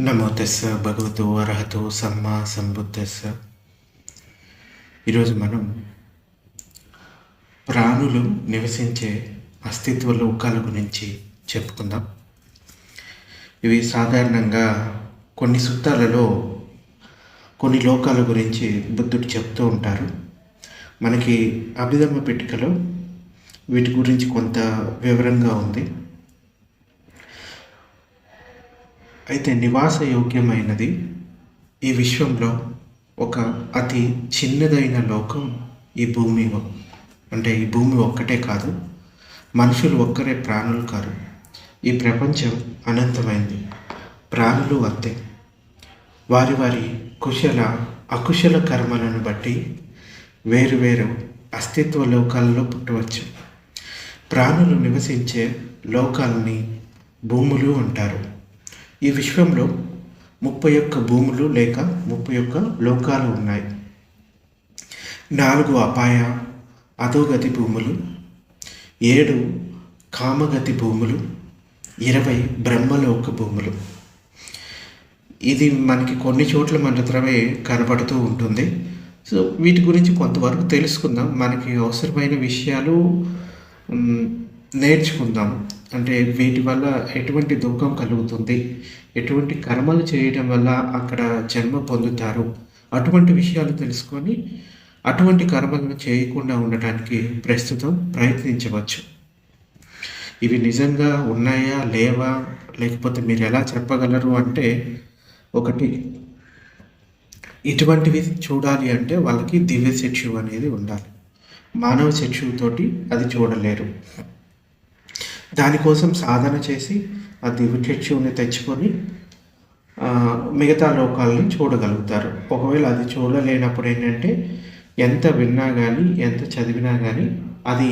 నమో తెస్స భగవతో అర్హతో సమ్మా సంబుద్ధస్స ఈరోజు మనం ప్రాణులు నివసించే అస్తిత్వ లోకాల గురించి చెప్పుకుందాం. ఇవి సాధారణంగా కొన్ని సూత్రాలలో కొన్ని లోకాల గురించి బుద్ధుడు చెప్తూ ఉంటారు. మనకి అభిధమ్మ పెట్టికలో వీటి గురించి కొంత వివరంగా ఉంది. అయితే నివాస యోగ్యమైనది ఈ విశ్వంలో ఒక అతి చిన్నదైన లోకం ఈ భూమి అంటే ఈ భూమి ఒక్కటే కాదు మనుషులు ఒక్కరే ప్రాణులు కాదు. ఈ ప్రపంచం అనంతమైంది. ప్రాణులు అంతే. వారి వారి కుశల అకుశల కర్మలను బట్టి వేరు వేరు అస్తిత్వ లోకాలలో పుట్టవచ్చు. ప్రాణులు నివసించే లోకాలని భూములు అంటారు. ఈ విశ్వంలో ముప్పై ఒక్క భూములు లేక ముప్పై ఒక్క లోకాలు ఉన్నాయి. నాలుగు అపాయ అధోగతి భూములు ఏడు కామగతి భూములు ఇరవై బ్రహ్మలోక భూములు. ఇది మనకి కొన్ని చోట్ల మాత్రమే కనబడుతూ ఉంటుంది. సో వీటి గురించి కొంతవరకు తెలుసుకుందాం. మనకి అవసరమైన విషయాలు నేర్చుకుందాం. అంటే వీటి వల్ల ఎటువంటి దుఃఖం కలుగుతుంది? ఎటువంటి కర్మలు చేయడం వల్ల అక్కడ జన్మ పొందుతారు? అటువంటి విషయాలు తెలుసుకొని అటువంటి కర్మలను చేయకుండా ఉండటానికి ప్రస్తుతం ప్రయత్నించవచ్చు. ఇవి నిజంగా ఉన్నాయా? లేవా? లేకపోతే మీరు ఎలా చెప్పగలరు అంటే ఒకటి ఇటువంటివి చూడాలి అంటే వాళ్ళకి దివ్య చక్షు అనేది ఉండాలి. మానవ చక్షుతోటి అది చూడలేరు. దానికోసం సాధన చేసి ఆ దివ్య తెచ్చుకొని మిగతా లోకాలని చూడగలుగుతారు. ఒకవేళ అది చూడలేనప్పుడు ఏంటంటే ఎంత విన్నా కానీ ఎంత చదివినా కానీ అది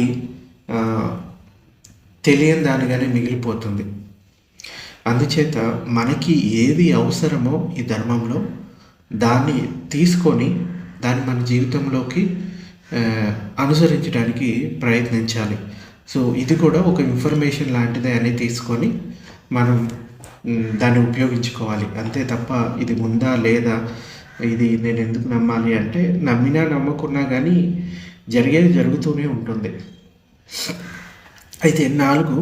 తెలియని దానిగానే మిగిలిపోతుంది. అందుచేత మనకి ఏది అవసరమో ఈ ధర్మంలో దాన్ని తీసుకొని దాన్ని మన జీవితంలోకి అనుసరించడానికి ప్రయత్నించాలి. సో ఇది కూడా ఒక ఇన్ఫర్మేషన్ లాంటిదే అని తీసుకొని మనం దాన్ని ఉపయోగించుకోవాలి. అంతే తప్ప ఇది ఉందా లేదా ఇది నేను ఎందుకు నమ్మాలి అంటే నమ్మినా నమ్మకున్నా కానీ జరిగేది జరుగుతూనే ఉంటుంది. అయితే నాలుగు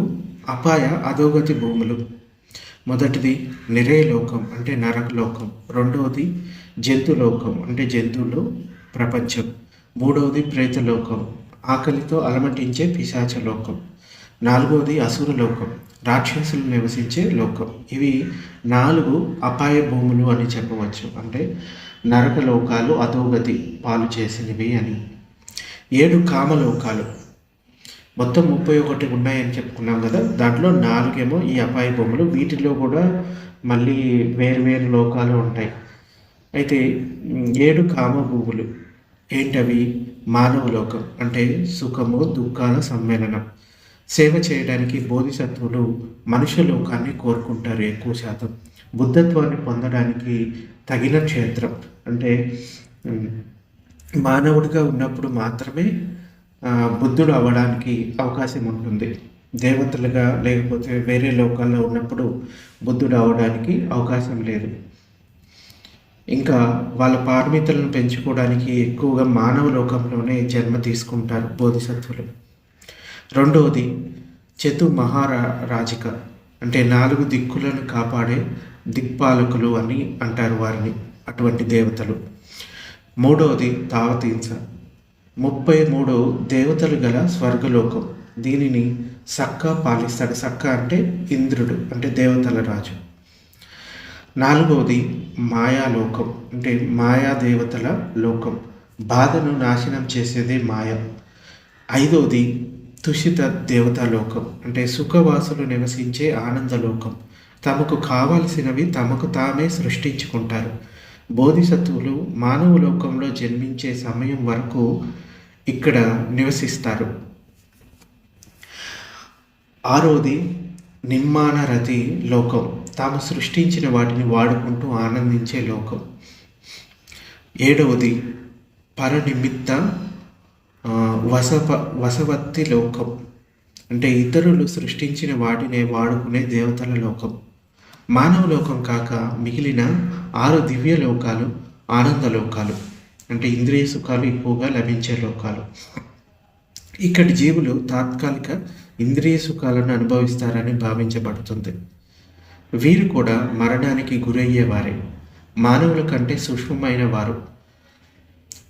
అపాయ అధోగతి భూములు. మొదటిది నిరేలోకం అంటే నరకలోకం రెండవది జంతులోకం అంటే జంతువులు ప్రపంచం. మూడవది ప్రేతలోకం. ఆకలితో అలమటించే పిశాచ లోకం. నాలుగవది అసుర లోకం. రాక్షసులు నివసించే లోకం. ఇవి నాలుగు అపాయ భూములు అని చెప్పవచ్చు. అంటే నరక లోకాలు అధోగతి పాలు చేసినవి అని. ఏడు కామలోకాలు. మొత్తం ముప్పై ఒకటి ఉన్నాయని చెప్పుకున్నాం కదా. దాంట్లో నాలుగేమో ఈ అపాయ భూములు. వీటిలో కూడా మళ్ళీ వేరు వేరు లోకాలు ఉంటాయి. అయితే ఏడు కామ భూములు ఏంటవి? మానవలోకం అంటే సుఖము దుఃఖాల సమ్మేళనం. సేవ చేయడానికి బోధిసత్వులు మనుష్య లోకాన్ని కోరుకుంటారు ఎక్కువ శాతం. బుద్ధత్వాన్ని పొందడానికి తగిన క్షేత్రం అంటే మానవుడిగా ఉన్నప్పుడు మాత్రమే బుద్ధుడు అవ్వడానికి అవకాశం ఉంటుంది. దేవతలుగా లేకపోతే వేరే లోకాల్లో ఉన్నప్పుడు బుద్ధుడు అవ్వడానికి అవకాశం లేదు. ఇంకా వాళ్ళ పారమితులను పెంచుకోవడానికి ఎక్కువగా మానవ లోకంలోనే జన్మ తీసుకుంటారు బోధిసత్వులు. రెండవది చతు మహారా రాజిక అంటే నాలుగు దిక్కులను కాపాడే దిక్పాలకులు అని అంటారు వారిని అటువంటి దేవతలు. మూడవది తావతీంస ముప్పై మూడు దేవతలు గల స్వర్గలోకం. దీనిని సక్క పాలిస్తాడు సక్క అంటే ఇంద్రుడు అంటే దేవతల రాజు. నాలుగవది మాయాలోకం అంటే మాయా దేవతల లోకం. బాధను నాశనం చేసేదే మాయ. ఐదవది తుషిత దేవతాలోకం అంటే సుఖవాసులు నివసించే ఆనందలోకం తమకు కావలసినవి తమకు తామే సృష్టించుకుంటారు. బోధిసత్వులు మానవ లోకంలో జన్మించే సమయం వరకు ఇక్కడ నివసిస్తారు. ఆరోది నిమ్మానరతి లోకం తాము సృష్టించిన వాటిని వాడుకుంటూ ఆనందించే లోకం. ఏడవది పరనిమిత్త వసప వసవత్తి లోకం. అంటే ఇతరులు సృష్టించిన వాటినే వాడుకునే దేవతల లోకం. మానవ లోకం కాక మిగిలిన ఆరు దివ్య లోకాలు ఆనంద లోకాలు. అంటే ఇంద్రియ సుఖాలు ఎక్కువగా లభించే లోకాలు. ఇక్కడి జీవులు తాత్కాలిక ఇంద్రియ సుఖాలను అనుభవిస్తారని భావించబడుతుంది. వీరు కూడా మరణానికి గురయ్యేవారే. మానవుల కంటే సూక్ష్మమైన వారు.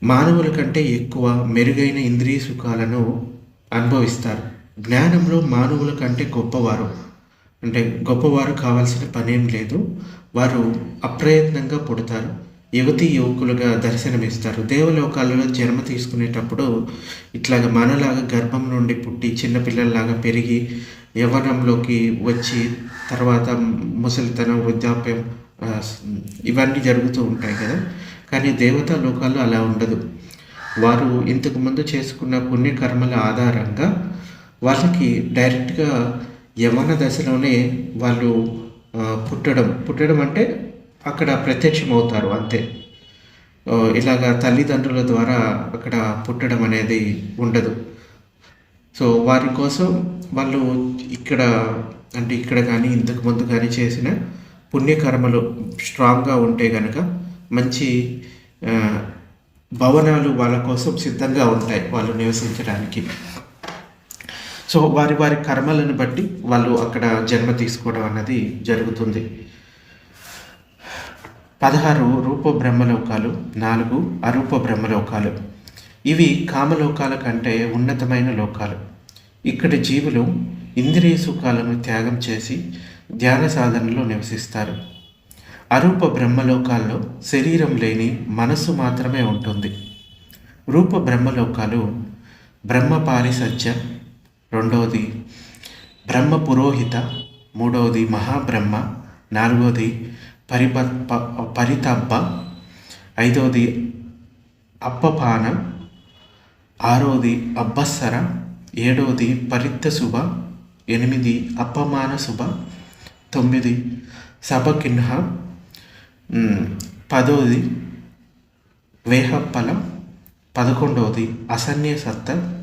మానవుల కంటే ఎక్కువ మెరుగైన ఇంద్రియ సుఖాలను అనుభవిస్తారు. జ్ఞానంలో మానవుల కంటే గొప్పవారు. అంటే గొప్పవారు కావాల్సిన పనేం లేదు. వారు అప్రయత్నంగా పుడతారు. యువతి యువకులుగా దర్శనమిస్తారు. దేవలోకాలలో జన్మ తీసుకునేటప్పుడు ఇట్లాగ మనలాగా గర్భం నుండి పుట్టి చిన్నపిల్లల్లాగా పెరిగి యవ్వనంలోకి వచ్చి తర్వాత ముసలితనం వృద్ధాప్యం ఇవన్నీ జరుగుతూ ఉంటాయి కదా. కానీ దేవతా లోకాల్లో అలా ఉండదు. వారు ఇంతకు ముందు చేసుకున్న పుణ్యకర్మల ఆధారంగా వాళ్ళకి డైరెక్ట్గా యవన దశలోనే వాళ్ళు పుట్టడం. పుట్టడం అంటే అక్కడ ప్రత్యక్షమవుతారు అంతే. ఇలాగ తల్లిదండ్రుల ద్వారా అక్కడ పుట్టడం అనేది ఉండదు. సో వారి కోసం వాళ్ళు ఇక్కడ అంటే ఇక్కడ కానీ ఇంతకు ముందు కానీ చేసిన పుణ్యకర్మలు స్ట్రాంగ్గా ఉంటే కనుక మంచి భవనాలు వాళ్ళ కోసం సిద్ధంగా ఉంటాయి వాళ్ళు నివసించడానికి. సో వారి వారి కర్మలను బట్టి వాళ్ళు అక్కడ జన్మ తీసుకోవడం అన్నది జరుగుతుంది. పదహారు రూప బ్రహ్మలోకాలు నాలుగు అరూప బ్రహ్మలోకాలు. ఇవి కామలోకాల కంటే ఉన్నతమైన లోకాలు. ఇక్కడి జీవులు ఇంద్రియ సుఖాలను త్యాగం చేసి ధ్యాన సాధనలో నివసిస్తారు. అరూప బ్రహ్మలోకాల్లో శరీరం లేని మనస్సు మాత్రమే ఉంటుంది. రూప బ్రహ్మలోకాలు బ్రహ్మ పారిసత్య రెండవది బ్రహ్మ పురోహిత మూడవది మహాబ్రహ్మ నాలుగవది పరిప పరితబ్బ ఐదవది అప్పపాన ఆరోది అబ్బస్సర ఏడవది పరిత్త శుభ ఎనిమిది అపమాన శుభ తొమ్మిది సభకిన్హ పదవది వేహప్పలం పదకొండవది అసన్య సత్త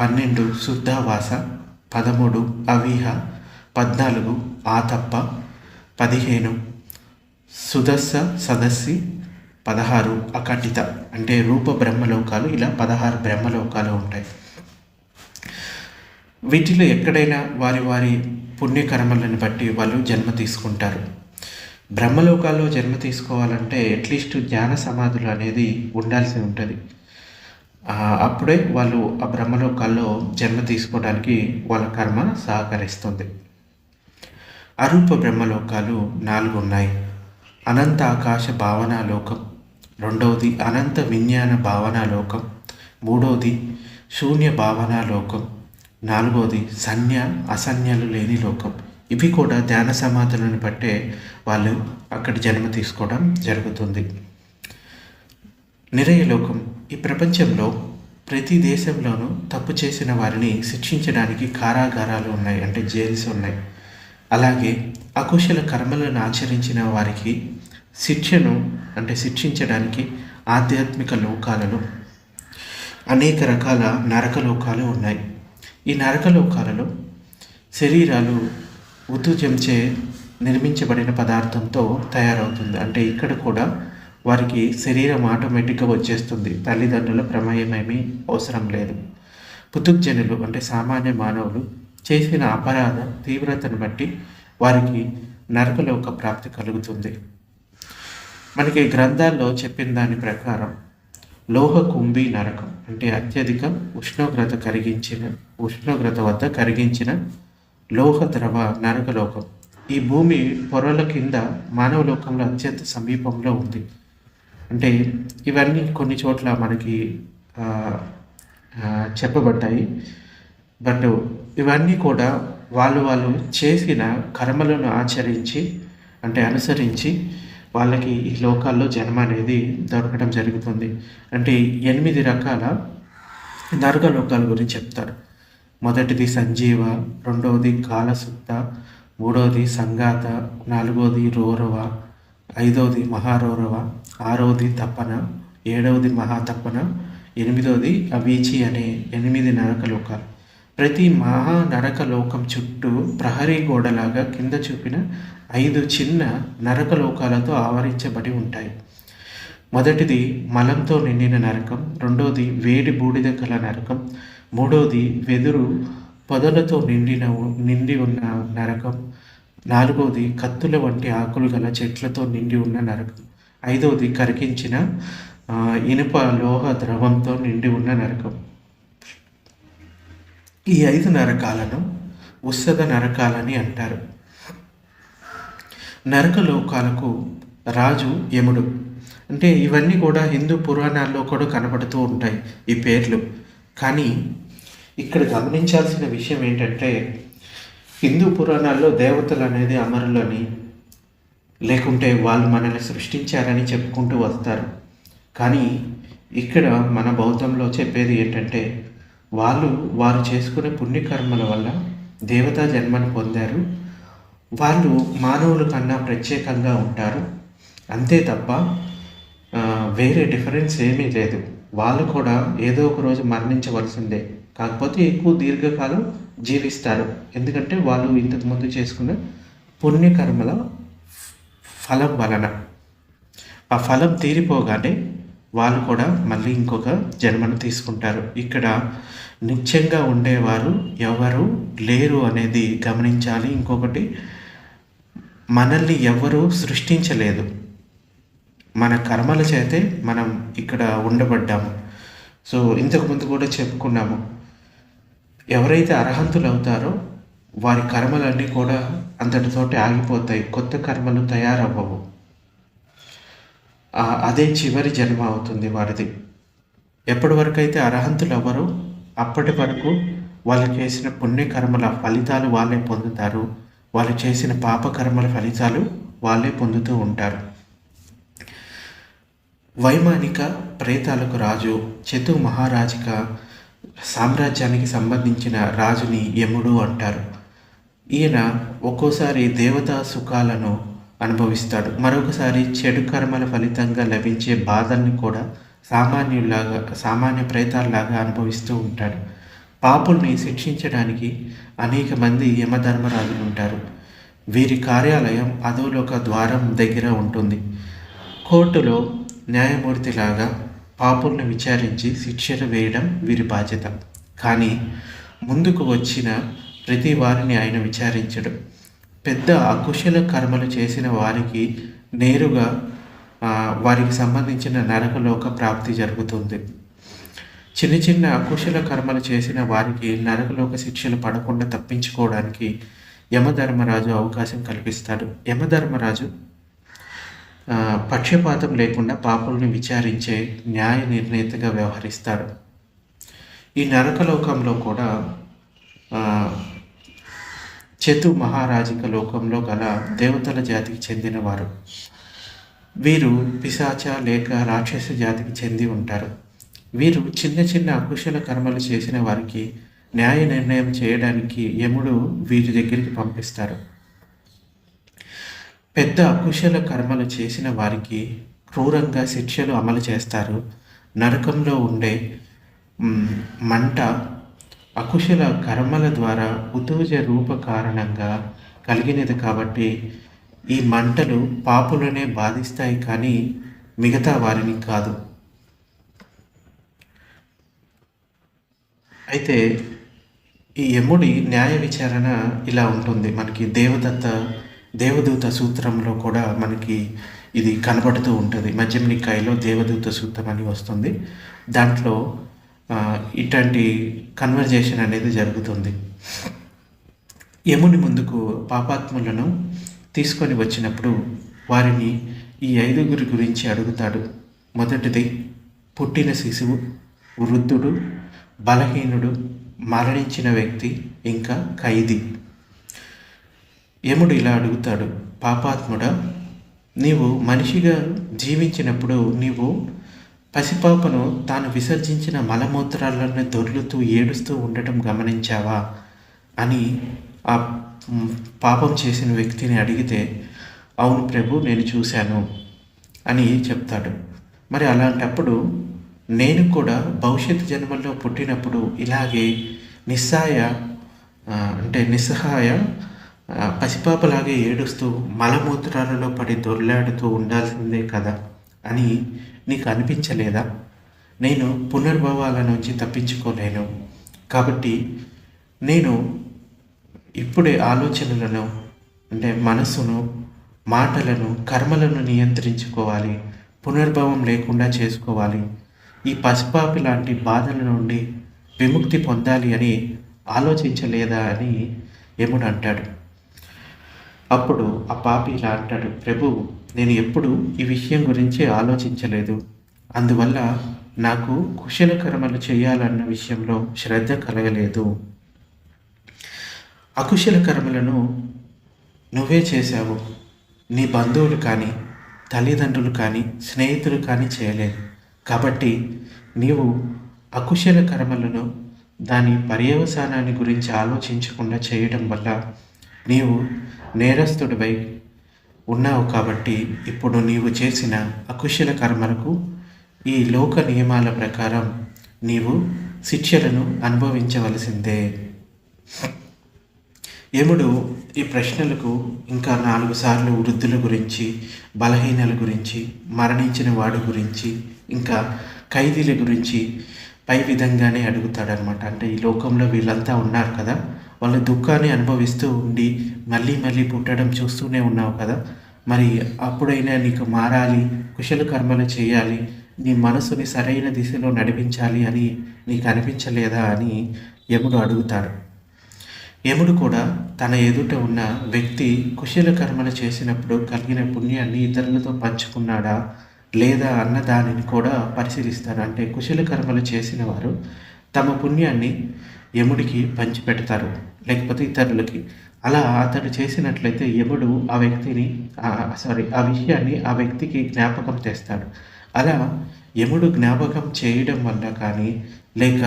పన్నెండు శుద్ధావాస పదమూడు అవీహ పద్నాలుగు ఆతప్ప పదిహేను సుదస్స సదస్సి పదహారు అకటిత అంటే రూప బ్రహ్మలోకాలు ఇలా పదహారు బ్రహ్మలోకాలు ఉంటాయి. వీటిలో ఎక్కడైనా వారి వారి పుణ్యకర్మలను బట్టి వాళ్ళు జన్మ తీసుకుంటారు. బ్రహ్మలోకాల్లో జన్మ తీసుకోవాలంటే అట్లీస్ట్ జ్ఞాన సమాధులు అనేది ఉండాల్సి ఉంటుంది. అప్పుడే వాళ్ళు ఆ బ్రహ్మలోకాల్లో జన్మ తీసుకోవడానికి వాళ్ళ కర్మ సహకరిస్తుంది. అరూప బ్రహ్మలోకాలు నాలుగు ఉన్నాయి అనంత ఆకాశ భావనా లోకం రెండవది అనంత విజ్ఞాన భావనా లోకం మూడవది శూన్య భావనా లోకం నాలుగవది సన్య అసన్యాలు లేని లోకం. ఇవి కూడా ధ్యాన సమాధులను బట్టే వాళ్ళు అక్కడ జన్మ తీసుకోవడం జరుగుతుంది. నిరయలోకం ఈ ప్రపంచంలో ప్రతి దేశంలోనూ తప్పు చేసిన వారిని శిక్షించడానికి కారాగారాలు ఉన్నాయి అంటే జైల్స్ ఉన్నాయి. అలాగే అకుశల కర్మలను ఆచరించిన వారికి శిక్షను అంటే శిక్షించడానికి ఆధ్యాత్మిక లోకాలలో అనేక రకాల నరకలోకాలు ఉన్నాయి. ఈ నరకలోకాలలో శరీరాలు ఉద్దుజంచే నిర్మించబడిన పదార్థంతో తయారవుతుంది. అంటే ఇక్కడ కూడా వారికి శరీరం ఆటోమేటిక్గా వచ్చేస్తుంది. తల్లిదండ్రుల ప్రమేయమేమీ అవసరం లేదు. పుతుగ్జనులు అంటే సామాన్య మానవులు చేసిన అపరాధ తీవ్రతను బట్టి వారికి నరకలోక ప్రాప్తి కలుగుతుంది. మనకి గ్రంథాల్లో చెప్పిన దాని ప్రకారం లోహ కుంభి నరకం అంటే అత్యధిక ఉష్ణోగ్రత కరిగించిన ఉష్ణోగ్రత వద్ద కరిగించిన లోహ ద్రవ నరకలోకం. ఈ భూమి పొరల కింద మానవ లోకంలో అత్యంత సమీపంలో ఉంది. అంటే ఇవన్నీ కొన్ని చోట్ల మనకి చెప్పబడ్డాయి. బట్ ఇవన్నీ కూడా వాళ్ళు వాళ్ళు చేసిన కర్మలను ఆచరించి అంటే అనుసరించి వాళ్ళకి ఈ లోకాల్లో జన్మ అనేది దొరకడం జరుగుతుంది. అంటే ఎనిమిది రకాల నరక లోకాల గురించి చెప్తారు. మొదటిది సంజీవ రెండవది కాలసుత్త మూడవది సంగాత నాలుగవది రోరవ ఐదవది మహారోరవ ఆరవది తపన ఏడవది మహాతపన ఎనిమిదవది అవీచి అనే ఎనిమిది నరకలోకాలు. ప్రతి మహా నరకలోకం చుట్టూ ప్రహరీ గోడలాగా కింద చూపిన ఐదు చిన్న నరకలోకాలతో ఆవరించబడి ఉంటాయి. మొదటిది మలంతో నిండిన నరకం రెండవది వేడి బూడిద కల నరకం మూడోది వెదురు పొదలతో నిండిన నిండి ఉన్న నరకం. నాలుగవది కత్తుల వంటి ఆకులు గల చెట్లతో నిండి ఉన్న నరకం. ఐదవది కరికించిన ఇనుప లోహ ద్రవంతో నిండి ఉన్న నరకం. ఈ ఐదు నరకాలను ఉత్సద నరకాలని అంటారు. నరక లోకాలకు రాజు యముడు. అంటే ఇవన్నీ కూడా హిందూ పురాణాల్లో కూడా కనబడుతూ ఉంటాయి ఈ పేర్లు. కానీ ఇక్కడ గమనించాల్సిన విషయం ఏంటంటే హిందూ పురాణాల్లో దేవతలు అనేది అమరులని లేకుంటే వాళ్ళు మనల్ని సృష్టించారని చెప్పుకుంటూ వస్తారు. కానీ ఇక్కడ మన బౌద్ధంలో చెప్పేది ఏంటంటే వాళ్ళు వారు చేసుకునే పుణ్యకర్మల వల్ల దేవతా జన్మను పొందారు. వాళ్ళు మానవుల కన్నా ప్రత్యేకంగా ఉంటారు. అంతే తప్ప వేరే డిఫరెన్స్ ఏమీ లేదు. వాళ్ళు కూడా ఏదో ఒక రోజు మరణించవలసిందే. కాకపోతే ఎక్కువ దీర్ఘకాలం జీవిస్తారు. ఎందుకంటే వాళ్ళు ఇంతకుముందు చేసుకున్న పుణ్యకర్మల ఫలం వలన. ఆ ఫలం తీరిపోగానే వాళ్ళు కూడా మళ్ళీ ఇంకొక జన్మను తీసుకుంటారు. ఇక్కడ నిత్యంగా ఉండేవారు ఎవరు లేరు అనేది గమనించాలి. ఇంకొకటి మనల్ని ఎవరు సృష్టించలేదు. మన కర్మల చేతే మనం ఇక్కడ ఉండబడ్డాము. సో ఇంతకుముందు కూడా చెప్పుకున్నాము. ఎవరైతే అర్హంతులు అవుతారో వారి కర్మలన్నీ కూడా అంతటితోటి ఆగిపోతాయి. కొత్త కర్మలు తయారవ్వవు. అదే చివరి జన్మ అవుతుంది వారిది. ఎప్పటి వరకు అయితే అర్హంతులు అవ్వరో అప్పటి వరకు వాళ్ళు చేసిన పుణ్యకర్మల ఫలితాలు వాళ్ళే పొందుతారు. వాళ్ళు చేసిన పాపకర్మల ఫలితాలు వాళ్ళే పొందుతూ ఉంటారు. వైమానిక ప్రేతాలకు రాజు చతు మహారాజిక సామ్రాజ్యానికి సంబంధించిన రాజుని యముడు అంటారు. ఈయన ఒక్కోసారి దేవతా సుఖాలను అనుభవిస్తాడు. మరొకసారి చెడు కర్మల ఫలితంగా లభించే బాధల్ని కూడా సామాన్యులాగా సామాన్య ప్రేతాల్లాగా అనుభవిస్తూ ఉంటాడు. పాపుల్ని శిక్షించడానికి అనేక మంది యమధర్మరాజులు ఉంటారు. వీరి కార్యాలయం అధోలోక ద్వారం దగ్గర ఉంటుంది. కోర్టులో న్యాయమూర్తిలాగా పాపుల్ని విచారించి శిక్షలు వేయడం వీరి బాధ్యత. కానీ ముందుకు వచ్చిన ప్రతి వారిని ఆయన విచారించడం. పెద్ద అకుశల కర్మలు చేసిన వారికి నేరుగా వారికి సంబంధించిన నరకలోక ప్రాప్తి జరుగుతుంది. చిన్న చిన్న అకుశల కర్మలు చేసిన వారికి నరకలోక శిక్షలు పడకుండా తప్పించుకోవడానికి యమధర్మరాజు అవకాశం కల్పిస్తాడు. యమధర్మరాజు పక్షపాతం లేకుండా పాపుల్ని విచారించే న్యాయ నిర్ణేతగా వ్యవహరిస్తాడు ఈ నరకలోకంలో కూడా చతు మహారాజిక లోకంలో గల దేవతల జాతికి చెందినవారు. వీరు పిశాచ లేక రాక్షస జాతికి చెంది ఉంటారు. వీరు చిన్న చిన్న అకుశల కర్మలు చేసిన వారికి న్యాయ నిర్ణయం చేయడానికి యముడు వీరి దగ్గరికి పంపిస్తారు. పెద్ద అకుశల కర్మలు చేసిన వారికి క్రూరంగా శిక్షలు అమలు చేస్తారు. నరకంలో ఉండే మంట అకుశల కర్మల ద్వారా ఉతూజ రూప కారణంగా కలిగినది కాబట్టి ఈ మంటలు పాపులనే బాధిస్తాయి కానీ మిగతా వారిని కాదు. అయితే ఈ యముడి న్యాయ విచారణ ఇలా ఉంటుంది. మనకి దేవదత్త దేవదూత సూత్రంలో కూడా మనకి ఇది కనబడుతూ ఉంటుంది. మధ్యమనికాయలో దేవదూత సూత్రం అని వస్తుంది. దాంట్లో ఇట్లాంటి కన్వర్జేషన్ అనేది జరుగుతుంది. యముని ముందుకు పాపాత్ములను తీసుకొని వచ్చినప్పుడు వారిని ఈ ఐదుగురి గురించి అడుగుతాడు. మొదటిది పుట్టిన శిశువు వృద్ధుడు బలహీనుడు మరణించిన వ్యక్తి ఇంకా ఖైదీ. యముడు ఇలా అడుగుతాడు పాపాత్ముడ నీవు మనిషిగా జీవించినప్పుడు నీవు పసిపాపను తాను విసర్జించిన మలమూత్రాలను దొర్లుతూ ఏడుస్తూ ఉండటం గమనించావా? అని ఆ పాపం చేసిన వ్యక్తిని అడిగితే అవును ప్రభు నేను చూశాను అని చెప్తాడు. మరి అలాంటప్పుడు నేను కూడా భవిష్యత్ జన్మల్లో పుట్టినప్పుడు ఇలాగే నిస్సాయ అంటే నిస్సహాయ పసిపాపలాగే ఏడుస్తూ మలమూత్రాలలో పడి దొర్లాడుతూ ఉండాల్సిందే కదా అని నీకు అనిపించలేదా? నేను పునర్భవాల నుంచి తప్పించుకోలేను. కాబట్టి నేను ఇప్పుడే ఆలోచనలను అంటే మనసును మాటలను కర్మలను నియంత్రించుకోవాలి పునర్భవం లేకుండా చేసుకోవాలి. ఈ పసిపాపి లాంటి బాధల నుండి విముక్తి పొందాలి అని ఆలోచించలేదా అని యముడు అంటాడు. అప్పుడు ఆ పాపి ఇలా అంటాడు ప్రభు నేను ఎప్పుడు ఈ విషయం గురించి ఆలోచించలేదు. అందువల్ల నాకు కుశల కర్మలు చేయాలన్న విషయంలో శ్రద్ధ కలగలేదు. అకుశల కర్మలను నువ్వే చేశావు. నీ బంధువులు కానీ తల్లిదండ్రులు కానీ స్నేహితులు కానీ చేయలేదు. కాబట్టి నీవు అకుశల కర్మలను దాని పర్యవసానాన్ని గురించి ఆలోచించకుండా చేయడం వల్ల నీవు నేరస్తుడిపై ఉన్నావు కాబట్టి ఇప్పుడు నీవు చేసిన అకుశల కర్మలకు ఈ లోక నియమాల ప్రకారం నీవు శిక్షలను అనుభవించవలసిందే. యముడు ఈ ప్రశ్నలకు ఇంకా నాలుగు సార్లు వృద్ధుల గురించి బలహీనల గురించి మరణించిన వాడి గురించి ఇంకా ఖైదీల గురించి పై విధంగానే అడుగుతాడనమాట అంటే ఈ లోకంలో వీళ్ళంతా ఉన్నారు కదా. వాళ్ళ దుఃఖాన్ని అనుభవిస్తూ ఉండి మళ్ళీ మళ్ళీ పుట్టడం చూస్తూనే ఉన్నావు కదా? మరి అప్పుడైనా నీకు మారాలి కుశల కర్మలు చేయాలి నీ మనసుని సరైన దిశలో నడిపించాలి అని నీకు అనిపించలేదా అని యముడు అడుగుతాడు. యముడు కూడా తన ఎదుట ఉన్న వ్యక్తి కుశల కర్మలు చేసినప్పుడు కలిగిన పుణ్యాన్ని ఇతరులతో పంచుకున్నాడా లేదా అన్న దానిని కూడా పరిశీలిస్తారు అంటే కుశల కర్మలు చేసిన వారు తమ పుణ్యాన్ని యముడికి పంచిపెడతారు లేకపోతే ఇతరులకి. అలా అతడు చేసినట్లయితే యముడు ఆ వ్యక్తిని సారీ ఆ విషయాన్ని ఆ వ్యక్తికి జ్ఞాపకం చేస్తాడు. అలా యముడు జ్ఞాపకం చేయడం వల్ల కానీ లేక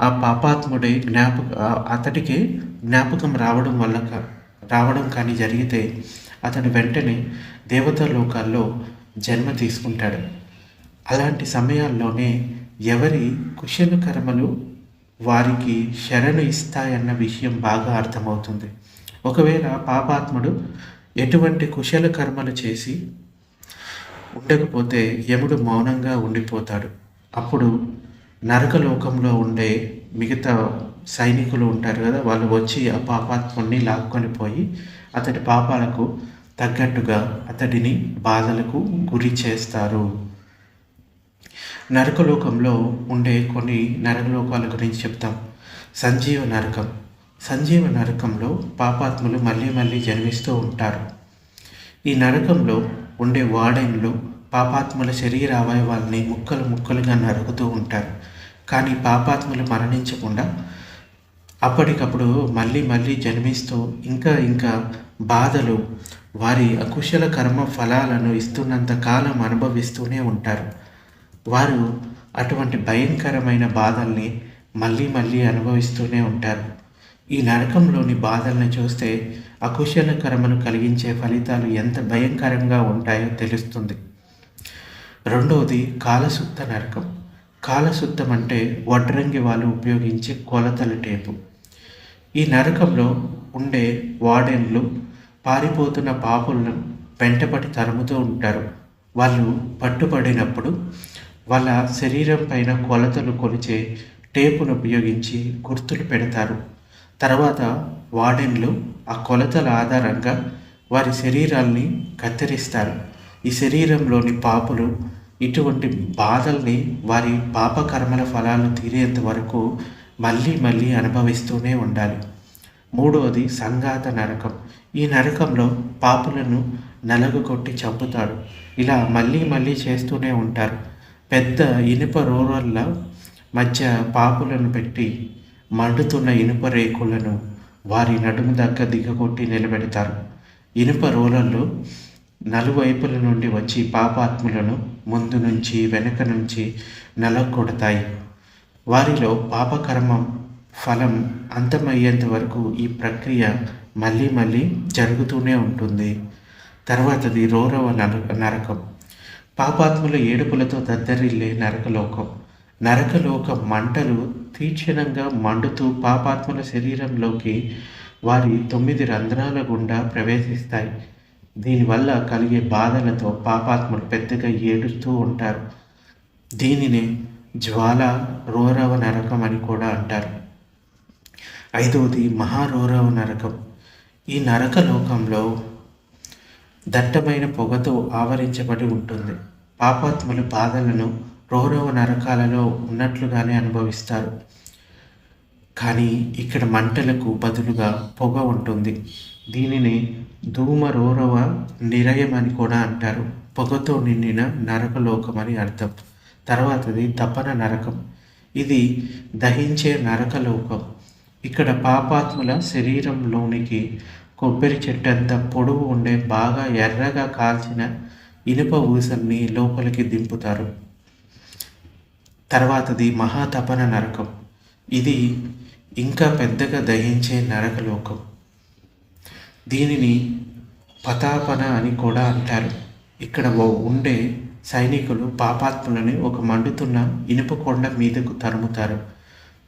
ఆ పాపాత్ముడే జ్ఞాపక అతడికి జ్ఞాపకం రావడం వల్ల కా- రావడం కానీ జరిగితే అతడు వెంటనే దేవతా లోకాల్లో జన్మ తీసుకుంటాడు. అలాంటి సమయాల్లోనే ఎవరి కుశల కర్మలు వారికి శరణు ఇస్తాయన్న విషయం బాగా అర్థమవుతుంది. ఒకవేళ పాపాత్ముడు ఎటువంటి కుశల కర్మలు చేసి ఉండకపోతే యముడు మౌనంగా ఉండిపోతాడు. అప్పుడు నరకలోకంలో ఉండే మిగతా సైనికులు ఉంటారు కదా వాళ్ళు వచ్చి ఆ పాపాత్ముడిని లాక్కొని పోయి అతడి పాపాలకు తగ్గట్టుగా అతడిని బాధలకు గురి చేస్తారు. నరకలోకంలో ఉండే కొన్ని నరకలోకాల గురించి చెప్తాం. సంజీవ నరకం. సంజీవ నరకంలో పాపాత్ములు మళ్ళీ మళ్ళీ జన్మిస్తూ ఉంటారు. ఈ నరకంలో ఉండే వాడెన్లు పాపాత్ముల శరీర అవయవాల్ని ముక్కలు ముక్కలుగా నరుకుతూ ఉంటారు. కానీ పాపాత్ములు మరణించకుండా అప్పటికప్పుడు మళ్ళీ మళ్ళీ జన్మిస్తూ ఇంకా ఇంకా బాధలు వారి అకుశల కర్మ ఫలాలను ఇస్తున్నంత కాలం అనుభవిస్తూనే ఉంటారు. వారు అటువంటి భయంకరమైన బాధల్ని మళ్ళీ మళ్ళీ అనుభవిస్తూనే ఉంటారు. ఈ నరకంలోని బాధల్ని చూస్తే అకుశల కలిగించే ఫలితాలు ఎంత భయంకరంగా ఉంటాయో తెలుస్తుంది. రెండవది కాలసుత్త నరకం. కాలసుత్తం అంటే వడ్రంగి వాళ్ళు ఉపయోగించే కొలతల టేపు. ఈ నరకంలో ఉండే వార్డెన్లు పారిపోతున్న పాపులను వెంటపడి తరుముతూ ఉంటారు. వాళ్ళు పట్టుబడినప్పుడు వాళ్ళ శరీరం పైన కొలతలు కొలిచే టేపును ఉపయోగించి గుర్తులు పెడతారు. తర్వాత వాడెన్లు ఆ కొలతల ఆధారంగా వారి శరీరాల్ని కత్తిరిస్తారు. ఈ శరీరంలోని పాపులు ఇటువంటి బాధల్ని వారి పాపకర్మల ఫలాలు తీరేంత వరకు మళ్ళీ మళ్ళీ అనుభవిస్తూనే ఉండాలి. మూడవది సంఘాత నరకం. ఈ నరకంలో పాపులను నలగొట్టి చంపుతాడు ఇలా మళ్ళీ మళ్ళీ చేస్తూనే ఉంటారు. పెద్ద ఇనుప రోలర్ల మధ్య పాపులను పెట్టి మండుతున్న ఇనుప రేకులను వారి నడుము దగ్గర దిగగొట్టి నిలబెడతారు. ఇనుప రోలర్లు నలువైపుల నుండి వచ్చి పాపాత్ములను ముందు నుంచి వెనక నుంచి నలగొడతాయి. వారిలో పాపకర్మం ఫలం అంతమయ్యేంత వరకు ఈ ప్రక్రియ మళ్ళీ మళ్ళీ జరుగుతూనే ఉంటుంది. తర్వాతది రోరవ నర నరకం. పాపాత్ముల ఏడుపులతో దద్దరిల్లే నరకలోకం. నరకలోక మంటలు తీక్షణంగా మండుతూ పాపాత్ముల శరీరంలోకి వారి తొమ్మిది రంధ్రాల గుండా ప్రవేశిస్తాయి. దీనివల్ల కలిగే బాధలతో పాపాత్ములు పెద్దగా ఏడుస్తూ ఉంటారు. దీనిని జ్వాల రోరవ నరకం అని కూడా అంటారు. ఐదవది మహారోరవ నరకం. ఈ నరకలోకంలో దట్టమైన పొగతో ఆవరించబడి ఉంటుంది. పాపాత్ములు బాధలను రోరవ నరకాలలో ఉన్నట్లుగానే అనుభవిస్తారు. కానీ ఇక్కడ మంటలకు బదులుగా పొగ ఉంటుంది. దీనిని ధూమరోరవ నిరయం అని కూడా అంటారు. పొగతో నిండిన నరకలోకం అని అర్థం. తర్వాతది తపన నరకం. ఇది దహించే నరకలోకం. ఇక్కడ పాపాత్ముల శరీరంలోనికి కొబ్బరి చెట్టంత పొడవు ఉండే బాగా ఎర్రగా కాల్చిన ఇనుప ఊసల్ని లోపలికి దింపుతారు. తర్వాతది మహాతపన నరకం. ఇది ఇంకా పెద్దగా దహించే నరకలోకం. దీనిని పతాపన అని కూడా అంటారు. ఇక్కడ ఓ- ఉండే సైనికులు పాపాత్ములని ఒక మండుతున్న ఇనుప కొండ మీదకు తరుముతారు.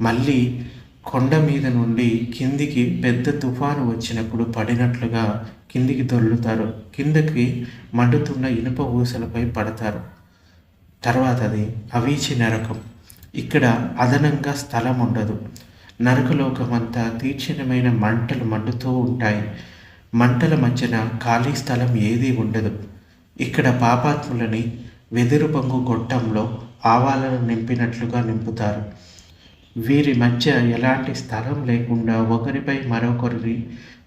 మళ్ళీ కొండ మీద నుండి కిందికి పెద్ద తుఫాను వచ్చినప్పుడు పడినట్లుగా కిందికి దొర్లుతారు కిందకి మండుతున్న ఇనుప ఊసలపై పడతారు. తర్వాత అది అవీచి నరకం. ఇక్కడ అదనంగా స్థలం ఉండదు. నరకలోకమంతా తీక్షణమైన మంటలు మండుతూ ఉంటాయి. మంటల మధ్యన ఖాళీ స్థలం ఏదీ ఉండదు. ఇక్కడ పాపాత్ములని వెదురు పొంగు గొట్టంలో ఆవాలను నింపినట్లుగా నింపుతారు. వీరి మధ్య ఎలాంటి స్థలం లేకుండా ఒకరిపై మరొకరిని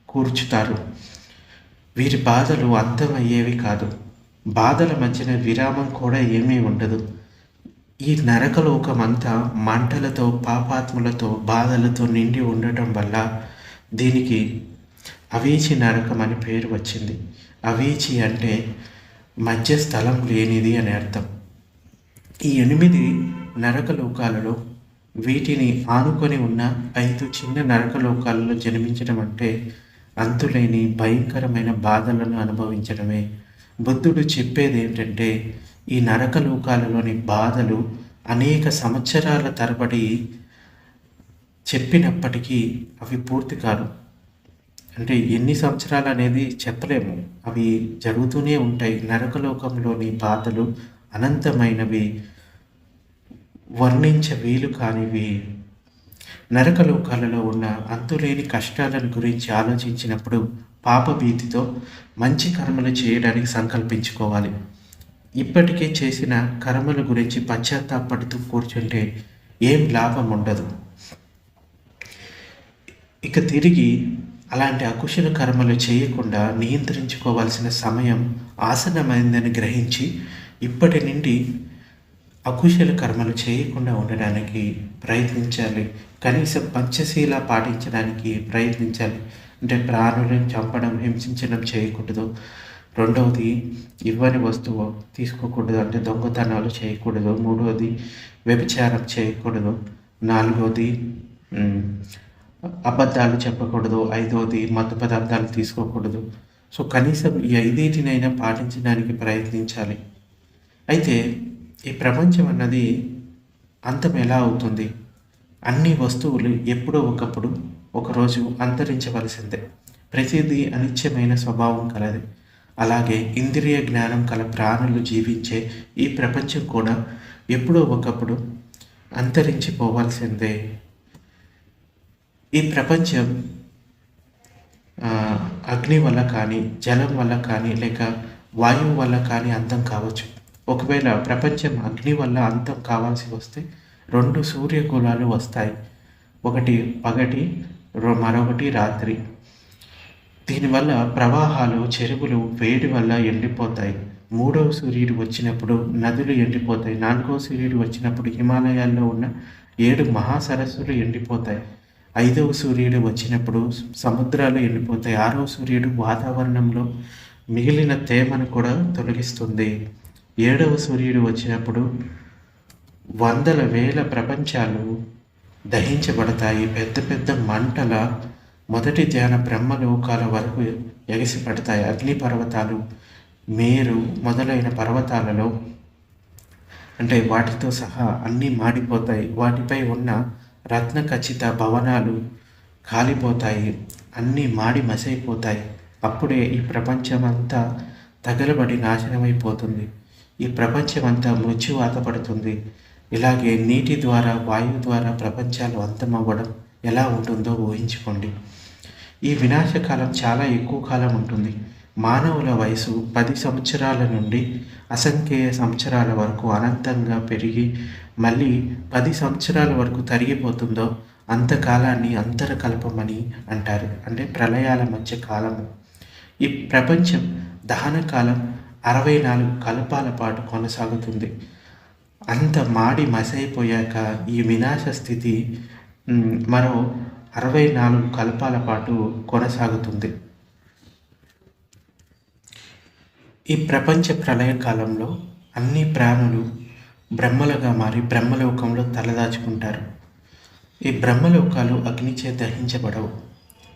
కూర్చుతారు. వీరి బాధలు అర్థమయ్యేవి కాదు. బాధల మధ్యన విరామం కూడా ఏమీ ఉండదు. ఈ నరకలోకమంతా మంటలతో పాపాత్ములతో బాధలతో నిండి ఉండటం వల్ల దీనికి అవీచి నరకం అని పేరు వచ్చింది. అవీచి అంటే మధ్య స్థలం లేనిది అని అర్థం. ఈ ఎనిమిది నరకలోకాలలో వీటిని ఆనుకొని ఉన్న ఐదు చిన్న నరకలోకాలలో జన్మించడం అంటే అంతులేని భయంకరమైన బాధలను అనుభవించడమే. బుద్ధుడు చెప్పేది ఏంటంటే ఈ నరకలోకాలలోని బాధలు అనేక సంవత్సరాల తరబడి చెప్పినప్పటికీ అవి పూర్తి కాదు. అంటే ఎన్ని సంవత్సరాలు అనేది చెప్పలేము. అవి జరుగుతూనే ఉంటాయి. నరకలోకంలోని బాధలు అనంతమైనవి. వర్ణించ వీలు కానివి. నరకలోకాలలో ఉన్న అంతులేని కష్టాలను గురించి ఆలోచించినప్పుడు పాపభీతితో మంచి కర్మలు చేయడానికి సంకల్పించుకోవాలి. ఇప్పటికే చేసిన కర్మల గురించి పశ్చాత్తాపడుతూ కూర్చుంటే ఏం లాభం ఉండదు. ఇక తిరిగి అలాంటి అకుశల కర్మలు చేయకుండా నియంత్రించుకోవాల్సిన సమయం ఆసనమైందని గ్రహించి ఇప్పటి నుండి అకుశల కర్మలు చేయకుండా ఉండడానికి ప్రయత్నించాలి. కనీసం పంచశీల పాటించడానికి ప్రయత్నించాలి. అంటే ప్రాణులను చంపడం హింసించడం చేయకూడదు. రెండవది ఇవ్వని వస్తువు తీసుకోకూడదు. అంటే దొంగతనాలు చేయకూడదు. మూడవది వ్యభిచారం చేయకూడదు. నాలుగవది అబద్ధాలు చెప్పకూడదు. ఐదవది మత్తు పదార్థాలు తీసుకోకూడదు. సో కనీసం ఈ ఐదేటినైనా పాటించడానికి ప్రయత్నించాలి. అయితే ఈ ప్రపంచం అన్నది అంతం ఎలా అవుతుంది? అన్ని వస్తువులు ఎప్పుడో ఒకప్పుడు ఒకరోజు అంతరించవలసిందే. ప్రతిదీ అనిత్యమైన స్వభావం కలది. అలాగే ఇంద్రియ జ్ఞానం కల ప్రాణులు జీవించే ఈ ప్రపంచం కూడా ఎప్పుడో ఒకప్పుడు అంతరించిపోవాల్సిందే. ఈ ప్రపంచం అగ్ని వల్ల కానీ జలం వల్ల కానీ లేక వాయువు వల్ల కానీ అంతం కావచ్చు. ఒకవేళ ప్రపంచం అగ్ని వల్ల అంతం కావాల్సి వస్తే రెండు సూర్యకులాలు వస్తాయి. ఒకటి పగటి రో- మరొకటి రాత్రి. దీనివల్ల ప్రవాహాలు చెరువులు వేడి వల్ల ఎండిపోతాయి. మూడవ సూర్యుడు వచ్చినప్పుడు నదులు ఎండిపోతాయి. నాలుగవ సూర్యుడు వచ్చినప్పుడు హిమాలయాల్లో ఉన్న ఏడు మహాసరస్సులు ఎండిపోతాయి. ఐదవ సూర్యుడు వచ్చినప్పుడు సముద్రాలు ఎండిపోతాయి. ఆరవ సూర్యుడు వాతావరణంలో మిగిలిన తేమను కూడా తొలగిస్తుంది. ఏడవ సూర్యుడు వచ్చినప్పుడు వందల వేల ప్రపంచాలు దహించబడతాయి. పెద్ద పెద్ద మంటల మొదటి ధ్యాన బ్రహ్మలోకాల వరకు ఎగసిపడతాయి. అగ్ని పర్వతాలు మేరు మొదలైన పర్వతాలలో అంటే వాటితో సహా అన్నీ మాడిపోతాయి. వాటిపై ఉన్న రత్న ఖచ్చిత భవనాలు కాలిపోతాయి. అన్నీ మాడి మసైపోతాయి. అప్పుడే ఈ ప్రపంచమంతా తగలబడి నాశనమైపోతుంది. ఈ ప్రపంచం అంతా మృత్యువాత పడుతుంది. ఇలాగే నీటి ద్వారా వాయువు ద్వారా ప్రపంచాలు అంతమవ్వడం ఎలా ఉంటుందో ఊహించుకోండి. ఈ వినాశకాలం చాలా ఎక్కువ కాలం ఉంటుంది. మానవుల వయసు పది సంవత్సరాల నుండి అసంఖ్యేయ సంవత్సరాల వరకు అనంతంగా పెరిగి మళ్ళీ పది సంవత్సరాల వరకు తరిగిపోతుందో అంతకాలాన్ని అంతరకల్పమని అంటారు. అంటే ప్రళయాల మధ్య కాలము. ఈ ప్రపంచం దహన కాలం అరవై నాలుగు కల్పాల పాటు కొనసాగుతుంది. అంత మాడి మసైపోయాక ఈ వినాశ స్థితి మరో అరవై నాలుగు కల్పాల పాటు కొనసాగుతుంది. ఈ ప్రపంచ ప్రళయ కాలంలో అన్ని ప్రాణులు బ్రహ్మలుగా మారి బ్రహ్మలోకంలో తలదాచుకుంటారు. ఈ బ్రహ్మలోకాలు అగ్నిచే దహించబడవు.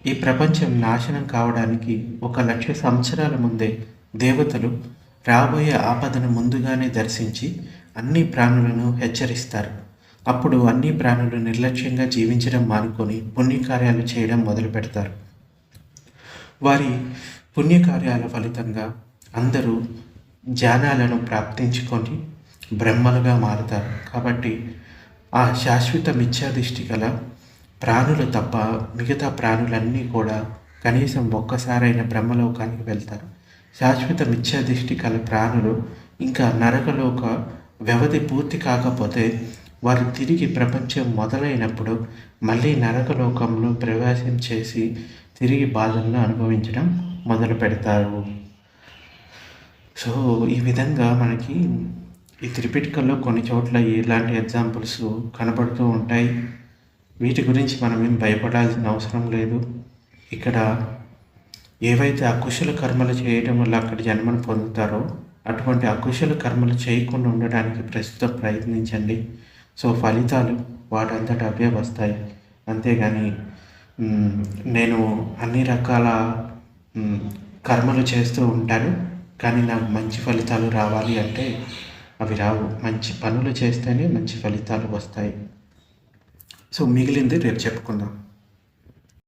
ఈ ప్రపంచం నాశనం కావడానికి ఒక లక్ష సంవత్సరాల ముందే దేవతలు రాబోయే ఆపదను ముందుగానే దర్శించి అన్ని ప్రాణులను హెచ్చరిస్తారు. అప్పుడు అన్ని ప్రాణులు నిర్లక్ష్యంగా జీవించడం మానుకొని పుణ్యకార్యాలు చేయడం మొదలు పెడతారు. వారి పుణ్యకార్యాల ఫలితంగా అందరూ జ్ఞానాలను ప్రాప్తించుకొని బ్రహ్మలుగా మారుతారు. కాబట్టి ఆ శాశ్వత మిథ్యాదృష్టి గల ప్రాణులు తప్ప మిగతా ప్రాణులన్నీ కూడా కనీసం ఒక్కసారైన బ్రహ్మలోకానికి వెళ్తారు. శాశ్వత మిథ్యాదృష్టి గల ప్రాణులు ఇంకా నరకలోక వ్యవధి పూర్తి కాకపోతే వారు తిరిగి ప్రపంచం మొదలైనప్పుడు మళ్ళీ నరకలోకంలో ప్రవేశం చేసి తిరిగి బాధలను అనుభవించడం మొదలు పెడతారు. సో ఈ విధంగా మనకి ఈ త్రిపిటికల్లో కొన్ని చోట్ల ఇలాంటి ఎగ్జాంపుల్స్ కనబడుతూ ఉంటాయి. వీటి గురించి మనం ఏం భయపడాల్సిన అవసరం లేదు. ఇక్కడ ఏవైతే అకుశల కర్మలు చేయడం వల్ల అక్కడ జన్మను పొందుతారో అటువంటి అకుశల కర్మలు చేయకుండా ఉండడానికి ప్రస్తుతం ప్రయత్నించండి. సో ఫలితాలు వాటంతట అవే వస్తాయి. అంతేగాని నేను అన్ని రకాల కర్మలు చేస్తూ ఉంటాను కానీ నాకు మంచి ఫలితాలు రావాలి అంటే అవి రావు. మంచి పనులు చేస్తేనే మంచి ఫలితాలు వస్తాయి. సో మిగిలింది రేపు చెప్పుకుందాం.